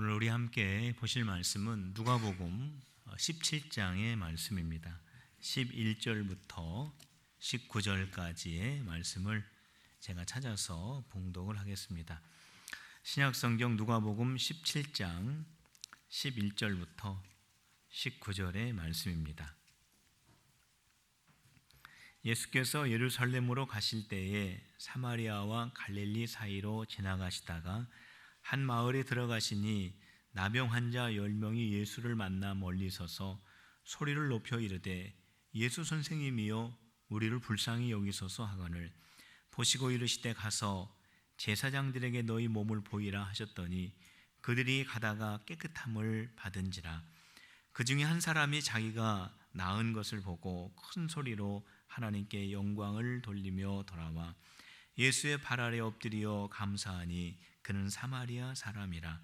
오늘 우리 함께 보실 말씀은 누가복음 17장의 말씀입니다. 11절부터 19절까지의 말씀을 제가 찾아서 봉독을 하겠습니다. 신약 성경 누가복음 17장 11절부터 19절의 말씀입니다. 예수께서 예루살렘으로 가실 때에 사마리아와 갈릴리 사이로 지나가시다가 한 마을에 들어가시니 나병 환자 열 명이 예수를 만나 멀리 서서 소리를 높여 이르되 예수 선생님이여 우리를 불쌍히 여기소서 하거늘 보시고 이르시되 가서 제사장들에게 너희 몸을 보이라 하셨더니 그들이 가다가 깨끗함을 받은지라. 그 중에 한 사람이 자기가 나은 것을 보고 큰 소리로 하나님께 영광을 돌리며 돌아와 예수의 발 아래 엎드려 감사하니 그는 사마리아 사람이라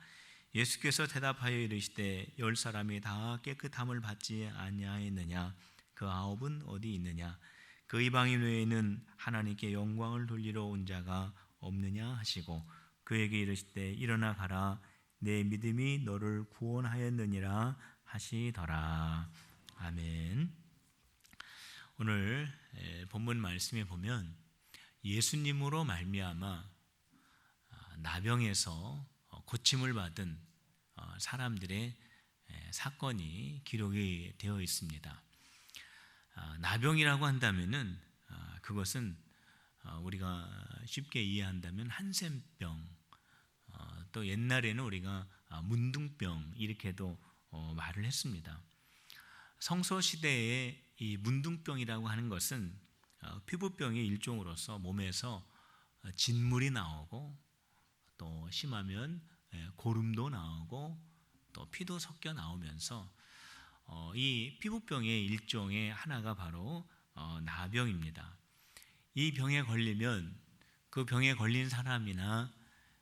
예수께서 대답하여 이르시되 열 사람이 다 깨끗함을 받지 아니하였느냐? 그 아홉은 어디 있느냐? 그 이방인 외에는 하나님께 영광을 돌리러 온 자가 없느냐? 하시고 그에게 이르시되 일어나 가라. 내 믿음이 너를 구원하였느니라 하시더라. 아멘. 오늘 본문 말씀에 보면 예수님으로 말미암아 나병에서 고침을 받은 어, 사람들의 사건이 기록이 되어 있습니다. 아, 나병이라고 한다면은 아, 그것은 어, 우리가 쉽게 이해한다면 한센병 어, 또 옛날에는 우리가 아, 문둥병 이렇게도 말을 했습니다. 성소 시대에 이 문둥병이라고 하는 것은 피부병의 일종으로서 몸에서 진물이 나오고 또 심하면 예, 고름도 나오고 또 피도 섞여 나오면서 어, 이 피부병의 일종의 하나가 바로 어, 나병입니다. 이 병에 걸리면 그 병에 걸린 사람이나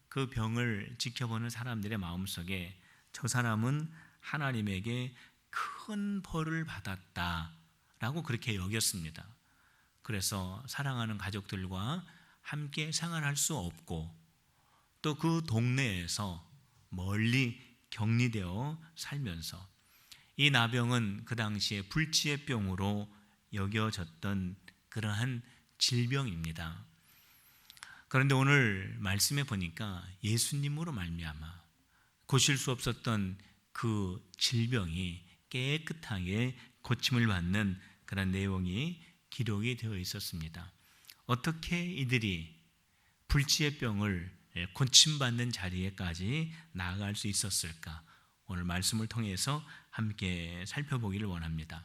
그 병을 지켜보는 사람들의 마음속에 저 사람은 하나님에게 큰 벌을 받았다라고 그렇게 여겼습니다. 그래서 사랑하는 가족들과 함께 생활할 수 없고 또 그 동네에서 멀리 격리되어 살면서 이 나병은 그 당시에 불치의 병으로 여겨졌던 그러한 질병입니다. 그런데 오늘 말씀에 보니까 예수님으로 말미암아 고칠 수 없었던 그 질병이 깨끗하게 고침을 받는 그런 내용이 기록이 되어 있었습니다. 어떻게 이들이 불치의 병을 예, 고침받는 자리에까지 나아갈 수 있었을까? 오늘 말씀을 통해서 함께 살펴보기를 원합니다.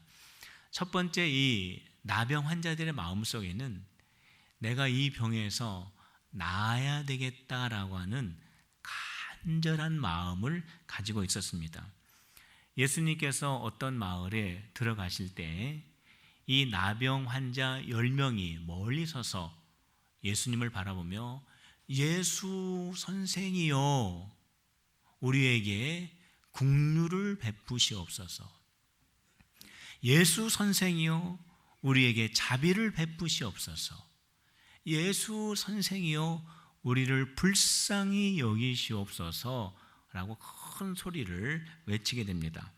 첫 번째 이 나병 환자들의 마음 속에는 내가 이 병에서 나아야 되겠다라고 하는 간절한 마음을 가지고 있었습니다. 예수님께서 어떤 마을에 들어가실 때 이 나병 환자 10명이 멀리 서서 예수님을 바라보며 예수 선생이요 우리에게 국류를 베푸시옵소서. 예수 선생이요 우리에게 자비를 베푸시옵소서. 예수 선생이요 우리를 불쌍히 여기시옵소서라고 큰 소리를 외치게 됩니다.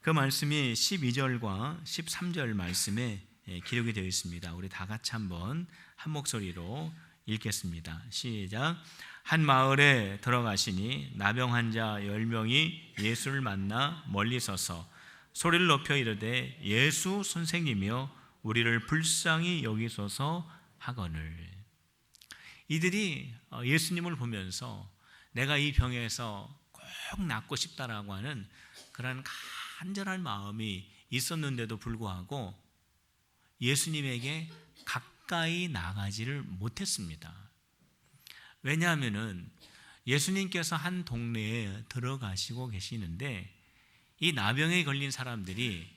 그 말씀이 12절과 13절 말씀에 기록이 되어 있습니다. 우리 다 같이 한번 한 목소리로 읽겠습니다. 시작. 한 마을에 들어가시니 나병 환자 열 명이 예수를 만나 멀리 서서 소리를 높여 이르되 예수 선생님이여 우리를 불쌍히 여기소서 하거늘. 이들이 어, 예수님을 보면서 내가 이 병에서 꼭 낫고 싶다라고 하는 그런 간절한 마음이 있었는데도 불구하고 예수님에게 가까이 나가지를 못했습니다. 왜냐하면은 예수님께서 한 동네에 들어가시고 계시는데 이 나병에 걸린 사람들이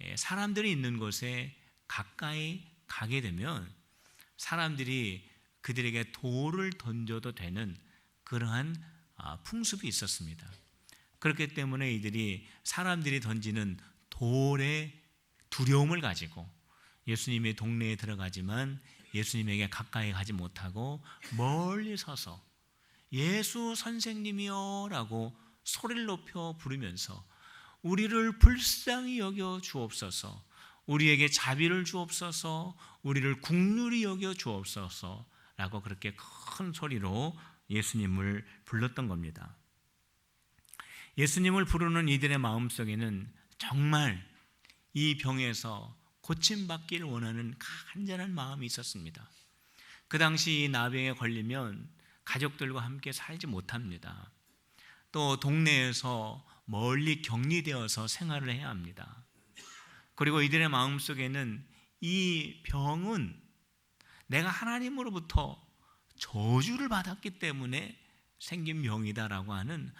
예, 사람들이 있는 곳에 가까이 가게 되면 사람들이 그들에게 돌을 던져도 되는 그러한 아, 풍습이 있었습니다. 그렇기 때문에 이들이 사람들이 던지는 돌의 두려움을 가지고 예수님의 동네에 들어가지만 예수님에게 가까이 가지 못하고 멀리 서서 예수 선생님이요 라고 소리를 높여 부르면서 우리를 불쌍히 여겨 주옵소서. 우리에게 자비를 주옵소서. 우리를 국률이 여겨 주옵소서라고 그렇게 큰 소리로 예수님을 불렀던 겁니다. 예수님을 부르는 이들의 마음속에는 정말 이 병에서 고침받기를 원하는 간절한 마음이 있었습니다. 그 당시 이 나병에 걸리면 가족들과 함께 살지 못합니다. 또 동네에서 멀리 격리되어서 생활을 해야 합니다. 그리고 이들의 마음 속에는 이 병은 내가 하나님으로부터 저주를 받았기 때문에 생긴 병이다라고 하는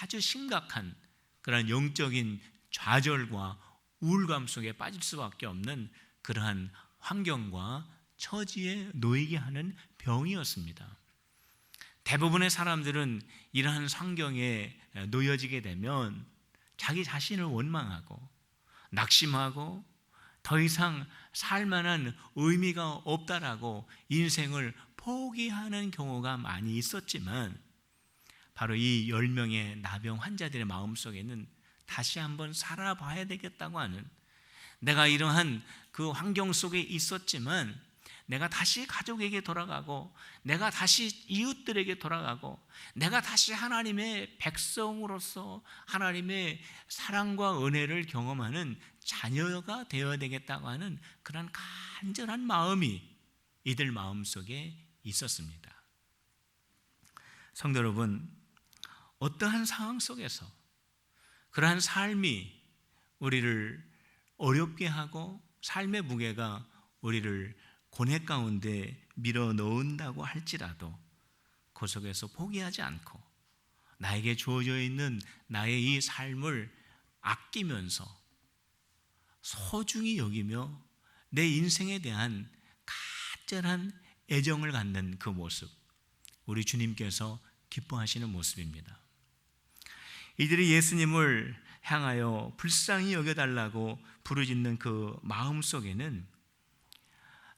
아주 심각한 그런 영적인 좌절과 우울감 속에 빠질 수밖에 없는 그러한 환경과 처지에 놓이게 하는 병이었습니다. 대부분의 사람들은 이러한 환경에 놓여지게 되면 자기 자신을 원망하고 낙심하고 더 이상 살만한 의미가 없다라고 인생을 포기하는 경우가 많이 있었지만 바로 이 10명의 나병 환자들의 마음속에는 다시 한번 살아봐야 되겠다고 하는 내가 이러한 그 환경 속에 있었지만 내가 다시 가족에게 돌아가고 내가 다시 이웃들에게 돌아가고 내가 다시 하나님의 백성으로서 하나님의 사랑과 은혜를 경험하는 자녀가 되어야 되겠다고 하는 그런 간절한 마음이 이들 마음속에 있었습니다. 성도 여러분, 어떠한 상황 속에서 그러한 삶이 우리를 어렵게 하고 삶의 무게가 우리를 고뇌 가운데 밀어 넣는다고 할지라도 그 속에서 포기하지 않고 나에게 주어져 있는 나의 이 삶을 아끼면서 소중히 여기며 내 인생에 대한 간절한 애정을 갖는 그 모습 우리 주님께서 기뻐하시는 모습입니다. 이들이 예수님을 향하여 불쌍히 여겨달라고 부르짖는 그 마음 속에는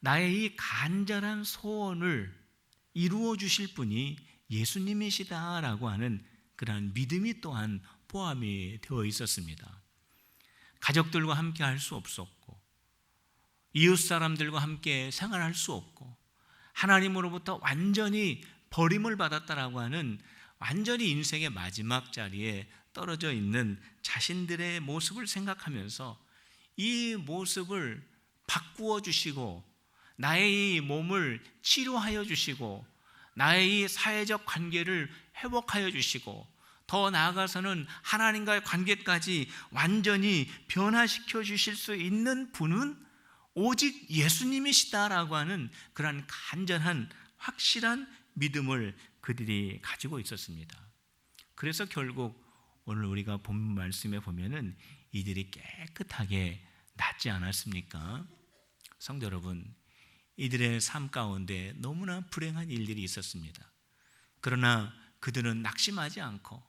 나의 이 간절한 소원을 이루어 주실 분이 예수님이시다라고 하는 그러한 믿음이 또한 포함이 되어 있었습니다. 가족들과 함께 할 수 없었고, 이웃 사람들과 함께 생활할 수 없고, 하나님으로부터 완전히 버림을 받았다라고 하는 완전히 인생의 마지막 자리에 떨어져 있는 자신들의 모습을 생각하면서 이 모습을 바꾸어 주시고 나의 이 몸을 치료하여 주시고 나의 이 사회적 관계를 회복하여 주시고 더 나아가서는 하나님과의 관계까지 완전히 변화시켜 주실 수 있는 분은 오직 예수님이시다라고 하는 그러한 간절한 확실한 믿음을 그들이 가지고 있었습니다. 그래서 결국 오늘 우리가 본 말씀에 보면은 이들이 깨끗하게 낫지 않았습니까? 성도 여러분, 이들의 삶 가운데 너무나 불행한 일들이 있었습니다. 그러나 그들은 낙심하지 않고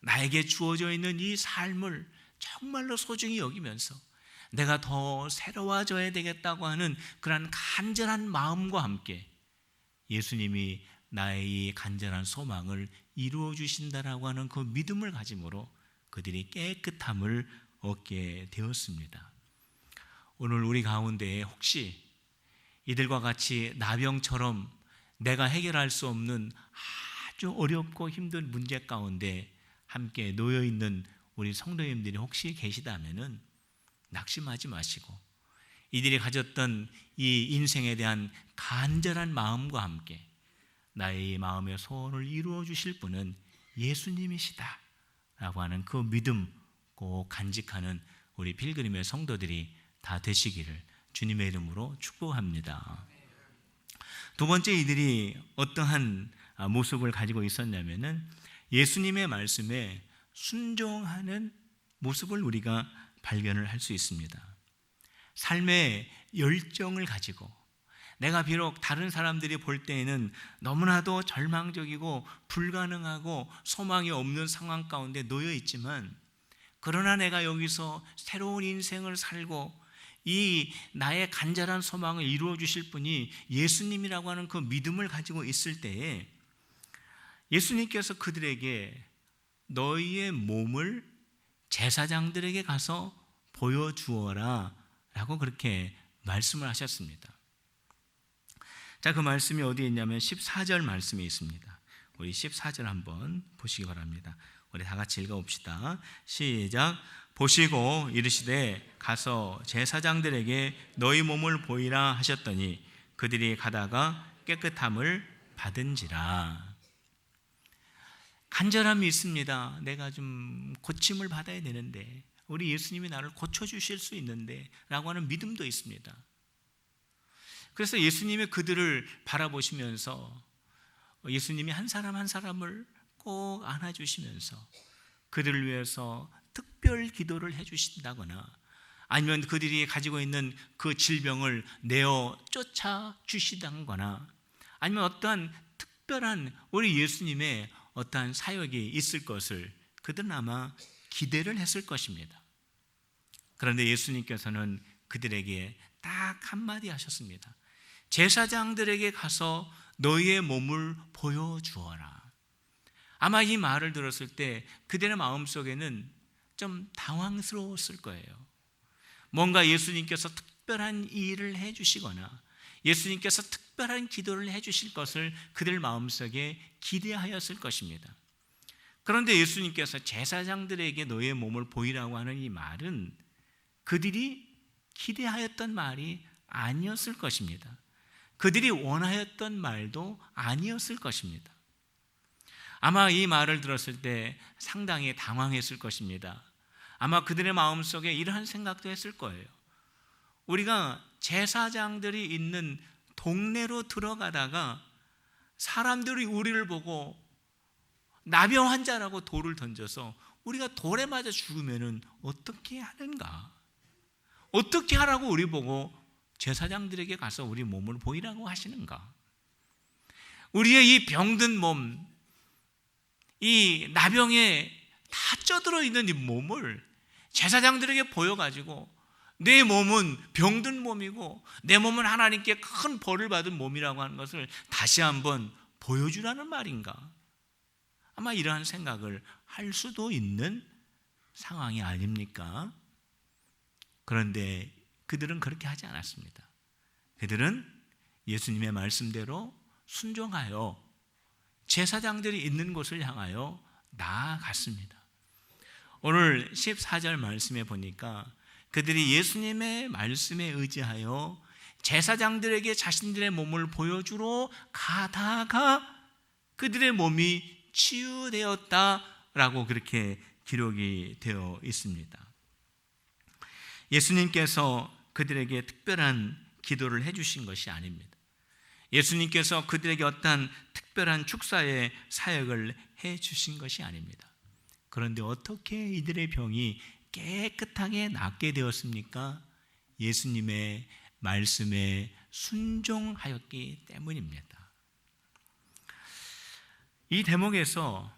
나에게 주어져 있는 이 삶을 정말로 소중히 여기면서 내가 더 새로워져야 되겠다고 하는 그런 간절한 마음과 함께 예수님이 나의 이 간절한 소망을 이루어 주신다라고 하는 그 믿음을 가짐으로 그들이 깨끗함을 얻게 되었습니다. 오늘 우리 가운데 혹시 이들과 같이 나병처럼 내가 해결할 수 없는 아주 어렵고 힘든 문제 가운데 함께 놓여 있는 우리 성도님들이 혹시 계시다면은 낙심하지 마시고 이들이 가졌던 이 인생에 대한 간절한 마음과 함께 나의 마음의 소원을 이루어 주실 분은 예수님이시다. 라고 하는 그 믿음 꼭 간직하는 우리 필그림의 성도들이 다 되시기를 주님의 이름으로 축복합니다. 두 번째 이들이 어떠한 모습을 가지고 있었냐면은 예수님의 말씀에 순종하는 모습을 우리가 발견을 할 수 있습니다. 삶의 열정을 가지고 내가 비록 다른 사람들이 볼 때에는 너무나도 절망적이고 불가능하고 소망이 없는 상황 가운데 놓여 있지만 그러나 내가 여기서 새로운 인생을 살고 이 나의 간절한 소망을 이루어 주실 분이 예수님이라고 하는 그 믿음을 가지고 있을 때에 예수님께서 그들에게 너희의 몸을 제사장들에게 가서 보여주어라 라고 그렇게 말씀을 하셨습니다. 자, 그 말씀이 어디에 있냐면 14절 말씀에 있습니다. 우리 14절 한번 보시기 바랍니다. 우리 다 같이 읽어 봅시다. 시작. 보시고 이르시되 가서 제사장들에게 너희 몸을 보이라 하셨더니 그들이 가다가 깨끗함을 받은지라. 간절함이 있습니다. 내가 좀 고침을 받아야 되는데 우리 예수님이 나를 고쳐 주실 수 있는데라고 하는 믿음도 있습니다. 그래서 예수님이 그들을 바라보시면서 예수님이 한 사람 한 사람을 꼭 안아주시면서 그들을 위해서 특별 기도를 해주신다거나 아니면 그들이 가지고 있는 그 질병을 내어 쫓아 주시다거나 아니면 어떠한 특별한 우리 예수님의 어떠한 사역이 있을 것을 그들은 아마 기대를 했을 것입니다. 그런데 예수님께서는 그들에게 딱 한마디 하셨습니다. 제사장들에게 가서 너희의 몸을 보여주어라. 아마 이 말을 들었을 때 그들의 마음속에는 좀 당황스러웠을 거예요. 뭔가 예수님께서 특별한 일을 해 주시거나 예수님께서 특별한 기도를 해 주실 것을 그들 마음속에 기대하였을 것입니다. 그런데 예수님께서 제사장들에게 너의 몸을 보이라고 하는 이 말은 그들이 기대하였던 말이 아니었을 것입니다. 그들이 원하였던 말도 아니었을 것입니다. 아마 이 말을 들었을 때 상당히 당황했을 것입니다. 아마 그들의 마음속에 이러한 생각도 했을 거예요. 우리가 제사장들이 있는 동네로 들어가다가 사람들이 우리를 보고 나병 환자라고 돌을 던져서 우리가 돌에 맞아 죽으면 어떻게 하는가? 어떻게 하라고 우리 보고 제사장들에게 가서 우리 몸을 보이라고 하시는가? 우리의 이 병든 몸, 이 나병에 다 쪄들어 있는 이 몸을 제사장들에게 보여가지고 내 몸은 병든 몸이고 내 몸은 하나님께 큰 벌을 받은 몸이라고 하는 것을 다시 한번 보여주라는 말인가? 아마 이러한 생각을 할 수도 있는 상황이 아닙니까? 그런데 그들은 그렇게 하지 않았습니다. 그들은 예수님의 말씀대로 순종하여 제사장들이 있는 곳을 향하여 나아갔습니다. 오늘 14절 말씀에 보니까 그들이 예수님의 말씀에 의지하여 제사장들에게 자신들의 몸을 보여주러 가다가 그들의 몸이 치유되었다라고 그렇게 기록이 되어 있습니다. 예수님께서 그들에게 특별한 기도를 해주신 것이 아닙니다. 예수님께서 그들에게 어떠한 특별한 축사의 사역을 해주신 것이 아닙니다. 그런데 어떻게 이들의 병이 깨끗하게 낫게 되었습니까? 예수님의 말씀에 순종하였기 때문입니다. 이 대목에서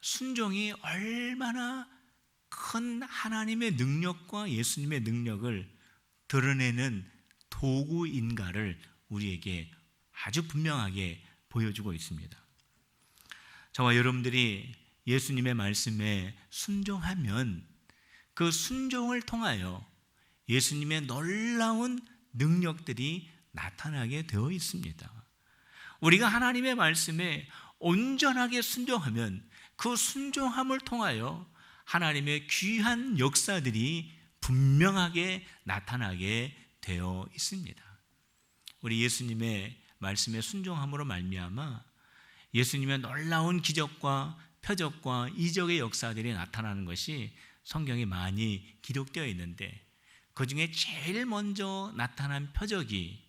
순종이 얼마나 큰 하나님의 능력과 예수님의 능력을 드러내는 도구인가를 우리에게 아주 분명하게 보여주고 있습니다. 저와 여러분들이 예수님의 말씀에 순종하면 그 순종을 통하여 예수님의 놀라운 능력들이 나타나게 되어 있습니다. 우리가 하나님의 말씀에 온전하게 순종하면 그 순종함을 통하여 하나님의 귀한 역사들이 분명하게 나타나게 되어 있습니다. 우리 예수님의 말씀에 순종함으로 말미암아 예수님의 놀라운 기적과 표적과 이적의 역사들이 나타나는 것이 성경에 많이 기록되어 있는데 그 중에 제일 먼저 나타난 표적이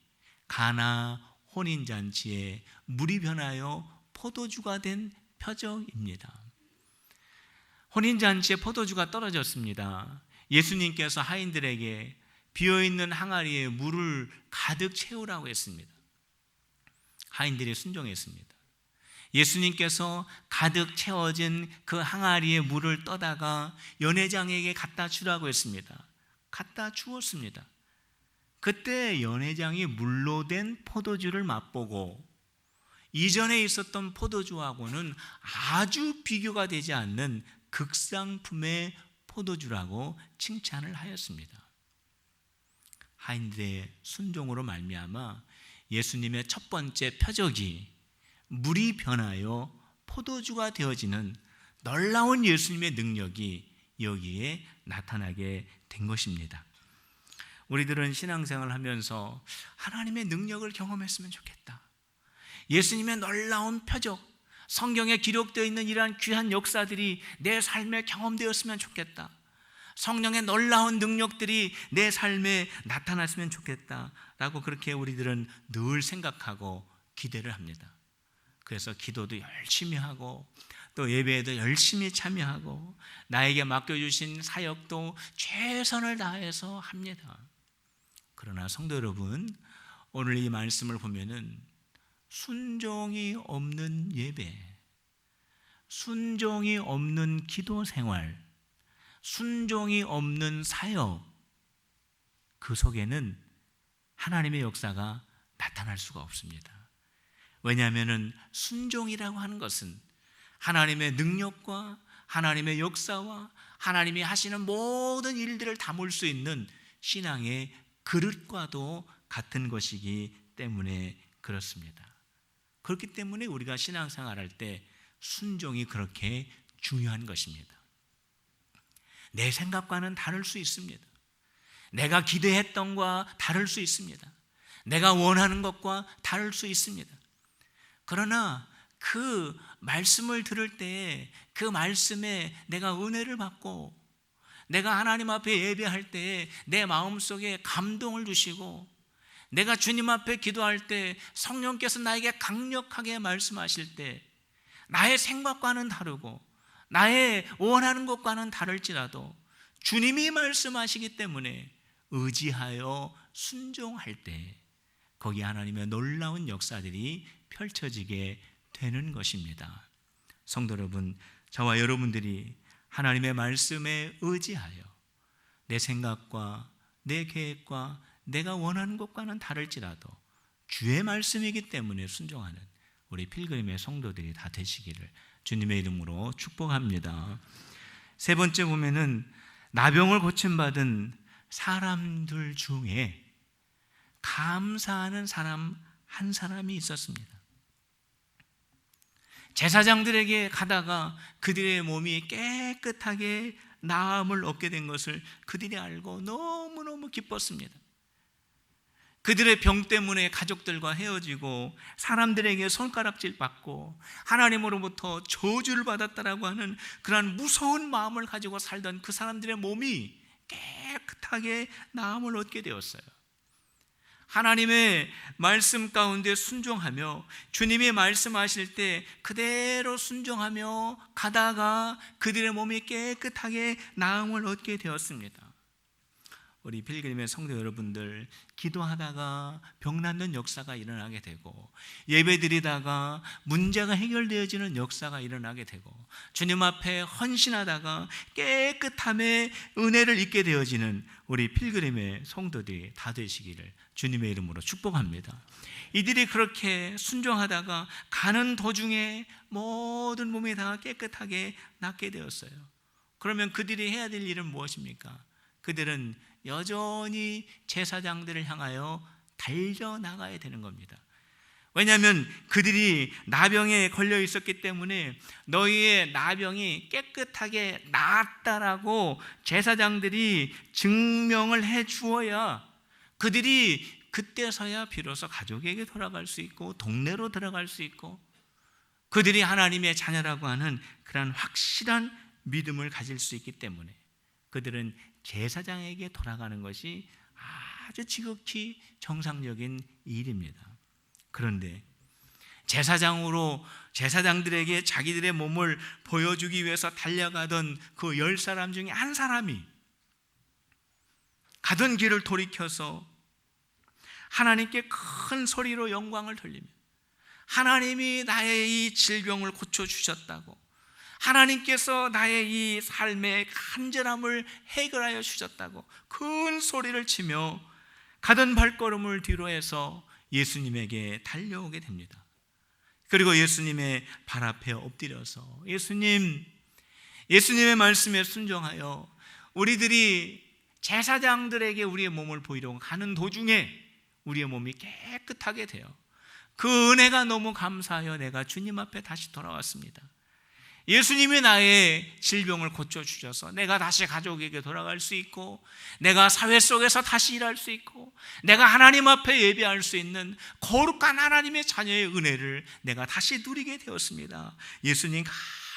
가나 혼인 잔치에 물이 변하여 포도주가 된 표적입니다. 혼인 잔치에 포도주가 떨어졌습니다. 예수님께서 하인들에게 비어 있는 항아리에 물을 가득 채우라고 했습니다. 하인들이 순종했습니다. 예수님께서 가득 채워진 그 항아리에 물을 떠다가 연회장에게 갖다 주라고 했습니다. 갖다 주었습니다. 그때 연회장이 물로 된 포도주를 맛보고 이전에 있었던 포도주하고는 아주 비교가 되지 않는 극상품의 포도주라고 칭찬을 하였습니다. 하인들의 순종으로 말미암아 예수님의 첫 번째 표적이 물이 변하여 포도주가 되어지는 놀라운 예수님의 능력이 여기에 나타나게 된 것입니다. 우리들은 신앙생활을 하면서 하나님의 능력을 경험했으면 좋겠다. 예수님의 놀라운 표적, 성경에 기록되어 있는 이러한 귀한 역사들이 내 삶에 경험되었으면 좋겠다. 성령의 놀라운 능력들이 내 삶에 나타났으면 좋겠다 라고 그렇게 우리들은 늘 생각하고 기대를 합니다. 그래서 기도도 열심히 하고 또 예배에도 열심히 참여하고 나에게 맡겨주신 사역도 최선을 다해서 합니다. 그러나 성도 여러분, 오늘 이 말씀을 보면은 순종이 없는 예배, 순종이 없는 기도 생활, 순종이 없는 사역, 그 속에는 하나님의 역사가 나타날 수가 없습니다. 왜냐하면 순종이라고 하는 것은 하나님의 능력과 하나님의 역사와 하나님이 하시는 모든 일들을 담을 수 있는 신앙의 그릇과도 같은 것이기 때문에 그렇습니다. 그렇기 때문에 우리가 신앙생활 할 때 순종이 그렇게 중요한 것입니다. 내 생각과는 다를 수 있습니다. 내가 기대했던과 다를 수 있습니다. 내가 원하는 것과 다를 수 있습니다. 그러나 그 말씀을 들을 때 그 말씀에 내가 은혜를 받고 내가 하나님 앞에 예배할 때 내 마음속에 감동을 주시고 내가 주님 앞에 기도할 때 성령께서 나에게 강력하게 말씀하실 때 나의 생각과는 다르고 나의 원하는 것과는 다를지라도 주님이 말씀하시기 때문에 의지하여 순종할 때 거기 하나님의 놀라운 역사들이 펼쳐지게 되는 것입니다. 성도 여러분, 저와 여러분들이 하나님의 말씀에 의지하여 내 생각과 내 계획과 내가 원하는 것과는 다를지라도 주의 말씀이기 때문에 순종하는 우리 필그림의 성도들이 다 되시기를 주님의 이름으로 축복합니다. 세 번째 보면은 나병을 고침받은 사람들 중에 감사하는 사람 한 사람이 있었습니다. 제사장들에게 가다가 그들의 몸이 깨끗하게 나음을 얻게 된 것을 그들이 알고 너무너무 기뻤습니다. 그들의 병 때문에 가족들과 헤어지고 사람들에게 손가락질 받고 하나님으로부터 저주를 받았다라고 하는 그러한 무서운 마음을 가지고 살던 그 사람들의 몸이 깨끗하게 나음을 얻게 되었어요. 하나님의 말씀 가운데 순종하며 주님이 말씀하실 때 그대로 순종하며 가다가 그들의 몸이 깨끗하게 나음을 얻게 되었습니다. 우리 필그림의 성도 여러분들 기도하다가 병 낫는 역사가 일어나게 되고 예배드리다가 문제가 해결되어지는 역사가 일어나게 되고 주님 앞에 헌신하다가 깨끗함의 은혜를 입게 되어지는 우리 필그림의 성도들이 다 되시기를 주님의 이름으로 축복합니다. 이들이 그렇게 순종하다가 가는 도중에 모든 몸이 다 깨끗하게 낫게 되었어요. 그러면 그들이 해야 될 일은 무엇입니까? 그들은 여전히 제사장들을 향하여 달려 나가야 되는 겁니다. 왜냐하면 그들이 나병에 걸려 있었기 때문에 너희의 나병이 깨끗하게 나았다라고 제사장들이 증명을 해 주어야 그들이 그때서야 비로소 가족에게 돌아갈 수 있고 동네로 들어갈 수 있고 그들이 하나님의 자녀라고 하는 그런 확실한 믿음을 가질 수 있기 때문에 그들은 제사장에게 돌아가는 것이 아주 지극히 정상적인 일입니다. 그런데 제사장으로 제사장들에게 자기들의 몸을 보여주기 위해서 달려가던 그 열 사람 중에 한 사람이 가던 길을 돌이켜서 하나님께 큰 소리로 영광을 돌리며 하나님이 나의 이 질병을 고쳐 주셨다고 하나님께서 나의 이 삶의 간절함을 해결하여 주셨다고 큰 소리를 치며 가던 발걸음을 뒤로 해서 예수님에게 달려오게 됩니다. 그리고 예수님의 발 앞에 엎드려서 예수님, 예수님의 말씀에 순종하여 우리들이 제사장들에게 우리의 몸을 보이려고 가는 도중에 우리의 몸이 깨끗하게 돼요. 그 은혜가 너무 감사하여 내가 주님 앞에 다시 돌아왔습니다. 예수님이 나의 질병을 고쳐주셔서 내가 다시 가족에게 돌아갈 수 있고, 내가 사회 속에서 다시 일할 수 있고, 내가 하나님 앞에 예배할 수 있는 거룩한 하나님의 자녀의 은혜를 내가 다시 누리게 되었습니다. 예수님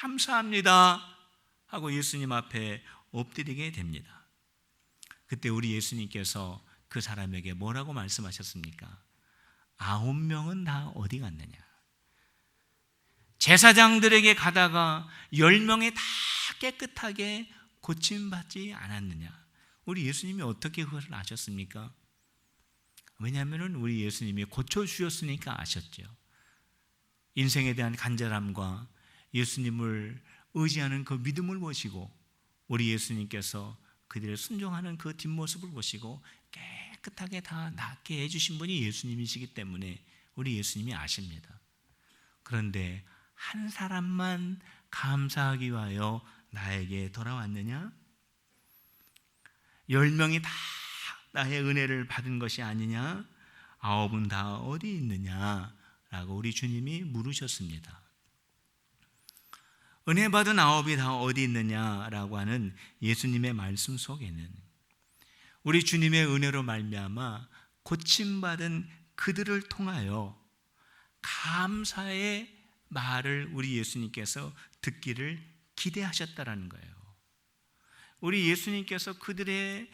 감사합니다. 하고 예수님 앞에 엎드리게 됩니다. 그때 우리 예수님께서 그 사람에게 뭐라고 말씀하셨습니까? 아홉 명은 다 어디 갔느냐? 제사장들에게 가다가 열 명이 다 깨끗하게 고침받지 않았느냐? 우리 예수님이 어떻게 그것을 아셨습니까? 왜냐하면 우리 예수님이 고쳐주셨으니까 아셨죠. 인생에 대한 간절함과 예수님을 의지하는 그 믿음을 보시고 우리 예수님께서 그들의 순종하는 그 뒷모습을 보시고 깨끗하게 다 낫게 해주신 분이 예수님이시기 때문에 우리 예수님이 아십니다. 그런데 한 사람만 감사하기 위하여 나에게 돌아왔느냐? 열 명이 다 나의 은혜를 받은 것이 아니냐? 아홉은 다 어디 있느냐? 라고 우리 주님이 물으셨습니다. 은혜 받은 아홉이 다 어디 있느냐라고 하는 예수님의 말씀 속에는 우리 주님의 은혜로 말미암아 고침 받은 그들을 통하여 감사의 말을 우리 예수님께서 듣기를 기대하셨다라는 거예요. 우리 예수님께서 그들의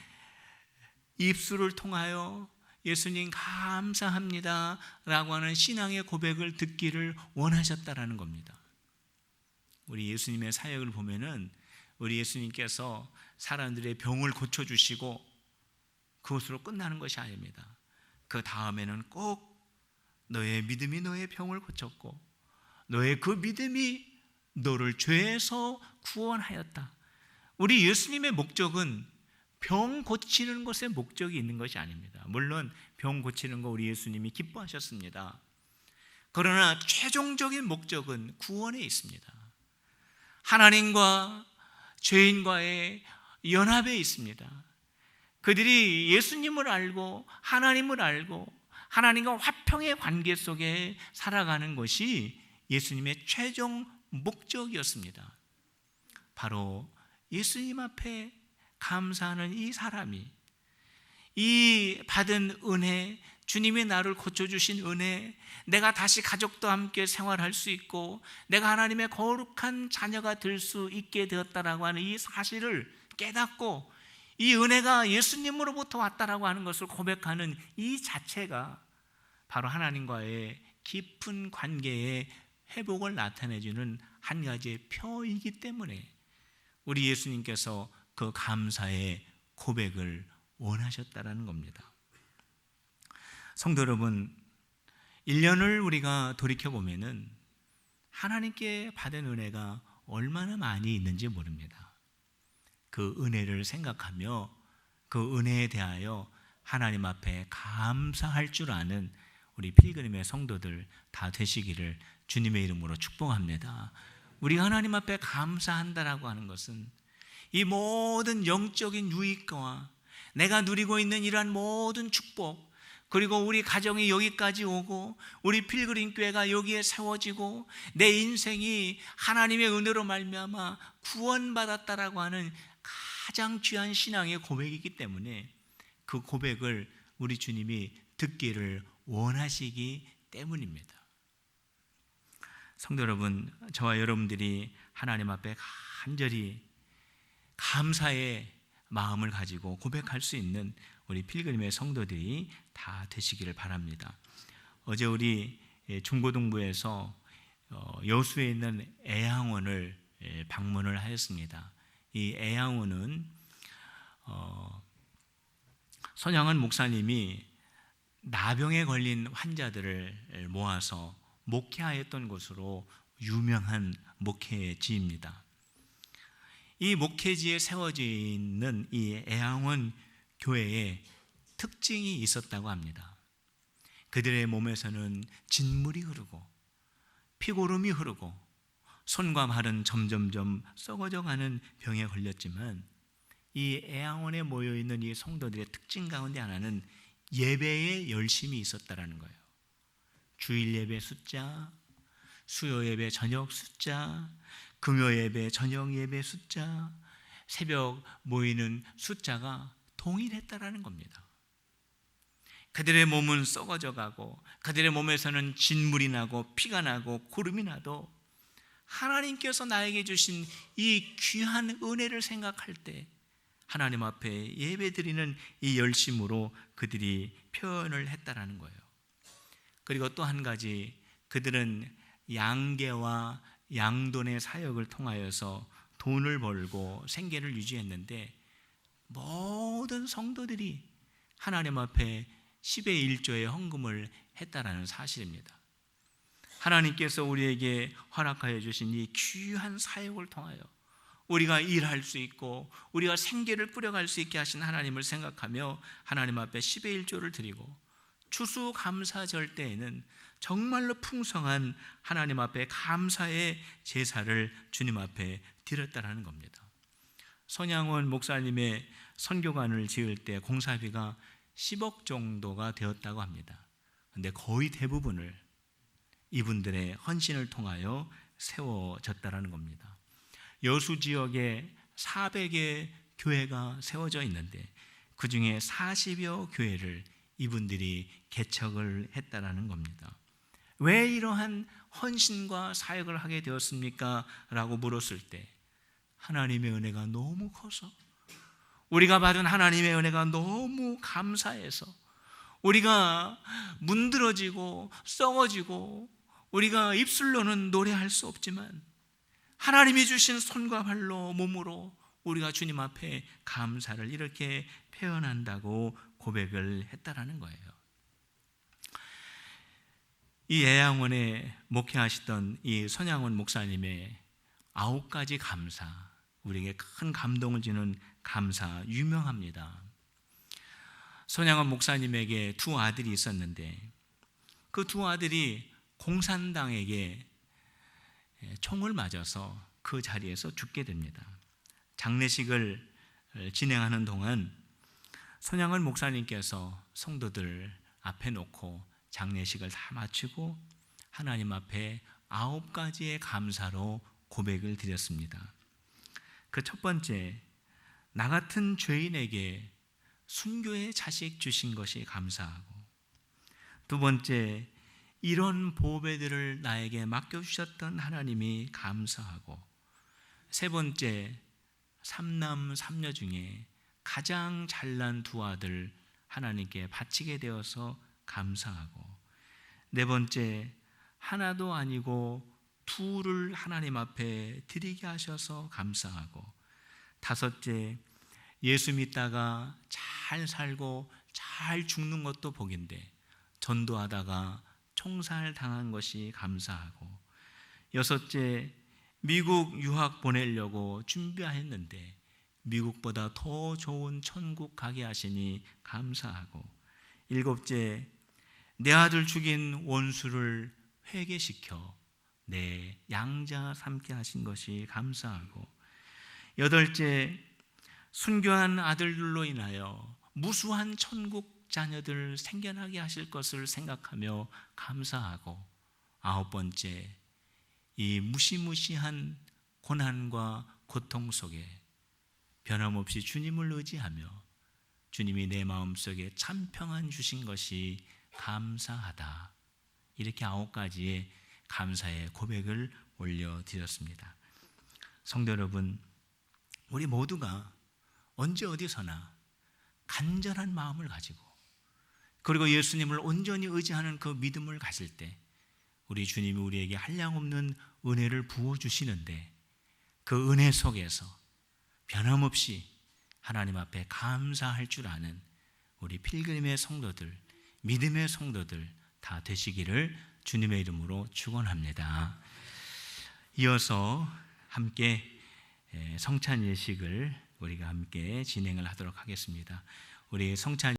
입술을 통하여 예수님 감사합니다 라고 하는 신앙의 고백을 듣기를 원하셨다라는 겁니다. 우리 예수님의 사역을 보면은 우리 예수님께서 사람들의 병을 고쳐주시고 그것으로 끝나는 것이 아닙니다. 그 다음에는 꼭 너의 믿음이 너의 병을 고쳤고 너의 그 믿음이 너를 죄에서 구원하였다. 우리 예수님의 목적은 병 고치는 것에 목적이 있는 것이 아닙니다. 물론 병 고치는 거 우리 예수님이 기뻐하셨습니다. 그러나 최종적인 목적은 구원에 있습니다. 하나님과 죄인과의 연합에 있습니다. 그들이 예수님을 알고 하나님을 알고 하나님과 화평의 관계 속에 살아가는 것이 예수님의 최종 목적이었습니다. 바로 예수님 앞에 감사하는 이 사람이 이 받은 은혜, 주님이 나를 고쳐주신 은혜, 내가 다시 가족도 함께 생활할 수 있고, 내가 하나님의 거룩한 자녀가 될 수 있게 되었다라고 하는 이 사실을 깨닫고, 이 은혜가 예수님으로부터 왔다라고 하는 것을 고백하는 이 자체가 바로 하나님과의 깊은 관계의 회복을 나타내주는 한 가지의 표이기 때문에 우리 예수님께서 그 감사의 고백을 원하셨다라는 겁니다. 성도 여러분, 1년을 우리가 돌이켜 보면은 하나님께 받은 은혜가 얼마나 많이 있는지 모릅니다. 그 은혜를 생각하며 그 은혜에 대하여 하나님 앞에 감사할 줄 아는 우리 필그림의 성도들 다 되시기를 주님의 이름으로 축복합니다. 우리 하나님 앞에 감사한다라고 하는 것은 이 모든 영적인 유익과 내가 누리고 있는 이러한 모든 축복 그리고 우리 가정이 여기까지 오고 우리 필그림 교회가 여기에 세워지고 내 인생이 하나님의 은혜로 말미암아 구원받았다라고 하는 가장 귀한 신앙의 고백이기 때문에 그 고백을 우리 주님이 듣기를 원하시기 때문입니다. 성도 여러분, 저와 여러분들이 하나님 앞에 간절히 감사의 마음을 가지고 고백할 수 있는 우리 필그림의 성도들이 다 되시기를 바랍니다. 어제 우리 중고등부에서 어, 여수에 있는 애양원을 방문을 하였습니다. 이 애양원은 어, 손양은 목사님이 나병에 걸린 환자들을 모아서 목회하였던 곳으로 유명한 목회지입니다. 이 목회지에 세워져 있는 이 애양원 교회에 특징이 있었다고 합니다. 그들의 몸에서는 진물이 흐르고 피고름이 흐르고 손과 발은 점점점 썩어져 가는 병에 걸렸지만 이 애양원에 모여 있는 이 성도들의 특징 가운데 하나는 예배에 열심이 있었다라는 거예요. 주일 예배 숫자, 수요 예배 저녁 숫자, 금요 예배 저녁 예배 숫자, 새벽 모이는 숫자가 동일했다라는 겁니다. 그들의 몸은 썩어져 가고 그들의 몸에서는 진물이 나고 피가 나고 고름이 나도 하나님께서 나에게 주신 이 귀한 은혜를 생각할 때 하나님 앞에 예배드리는 이 열심으로 그들이 표현을 했다라는 거예요. 그리고 또 한 가지 그들은 양계와 양돈의 사역을 통하여서 돈을 벌고 생계를 유지했는데 모든 성도들이 하나님 앞에 10의 1조의 헌금을 했다라는 사실입니다. 하나님께서 우리에게 허락하여 주신 이 귀한 사역을 통하여 우리가 일할 수 있고 우리가 생계를 꾸려갈 수 있게 하신 하나님을 생각하며 하나님 앞에 10의 1조를 드리고 추수감사절 때에는 정말로 풍성한 하나님 앞에 감사의 제사를 주님 앞에 드렸다라는 겁니다. son양원 목사님의 선교관을 지을 때 공사비가 10억 정도가 되었다고 합니다. 근데 거의 대부분을 이분들의 헌신을 통하여 세워졌다라는 겁니다. 여수 지역에 400의 교회가 세워져 있는데 그 중에 40여 교회를 이분들이 개척을 했다라는 겁니다. 왜 이러한 헌신과 사역을 하게 되었습니까? 라고 물었을 때 하나님의 은혜가 너무 커서 우리가 받은 하나님의 은혜가 너무 감사해서 우리가 문드러지고 썩어지고 우리가 입술로는 노래할 수 없지만 하나님이 주신 손과 발로 몸으로 우리가 주님 앞에 감사를 이렇게 표현한다고 고백을 했다라는 거예요. 이 애양원에 목회하시던 이 선양원 목사님의 아홉 가지 감사, 우리에게 큰 감동을 주는 감사 유명합니다. 선양원 목사님에게 두 아들이 있었는데 그 두 아들이 공산당에게 총을 맞아서 그 자리에서 죽게 됩니다. 장례식을 진행하는 동안 손양은 목사님께서 성도들 앞에 놓고 장례식을 다 마치고 하나님 앞에 아홉 가지의 감사로 고백을 드렸습니다. 그 첫 번째, 나 같은 죄인에게 순교의 자식 주신 것이 감사하고, 두 번째, 이런 보배들을 나에게 맡겨주셨던 하나님이 감사하고, 세 번째, 삼남 삼녀 중에 가장 잘난 두 아들 하나님께 바치게 되어서 감사하고 네 번째 하나도 아니고 둘을 하나님 앞에 드리게 하셔서 감사하고 다섯째 예수 믿다가 잘 살고 잘 죽는 것도 복인데 전도하다가 총살 당한 것이 감사하고 여섯째 미국 유학 보내려고 준비했는데 미국보다 더 좋은 천국 가게 하시니 감사하고 일곱째 내 아들 죽인 원수를 회개시켜 내 양자 삼게 하신 것이 감사하고 여덟째 순교한 아들들로 인하여 무수한 천국 자녀들 생겨나게 하실 것을 생각하며 감사하고 아홉 번째 이 무시무시한 고난과 고통 속에 변함없이 주님을 의지하며 주님이 내 마음속에 참 평안 주신 것이 감사하다. 이렇게 아홉 가지의 감사의 고백을 올려드렸습니다. 성도 여러분, 우리 모두가 언제 어디서나 간절한 마음을 가지고 그리고 예수님을 온전히 의지하는 그 믿음을 가질 때 우리 주님이 우리에게 한량없는 은혜를 부어주시는데 그 은혜 속에서 변함없이 하나님 앞에 감사할 줄 아는 우리 필그림의 성도들, 믿음의 성도들 다 되시기를 주님의 이름으로 축원합니다. 이어서 함께 성찬 예식을 우리가 함께 진행을 하도록 하겠습니다. 우리 성찬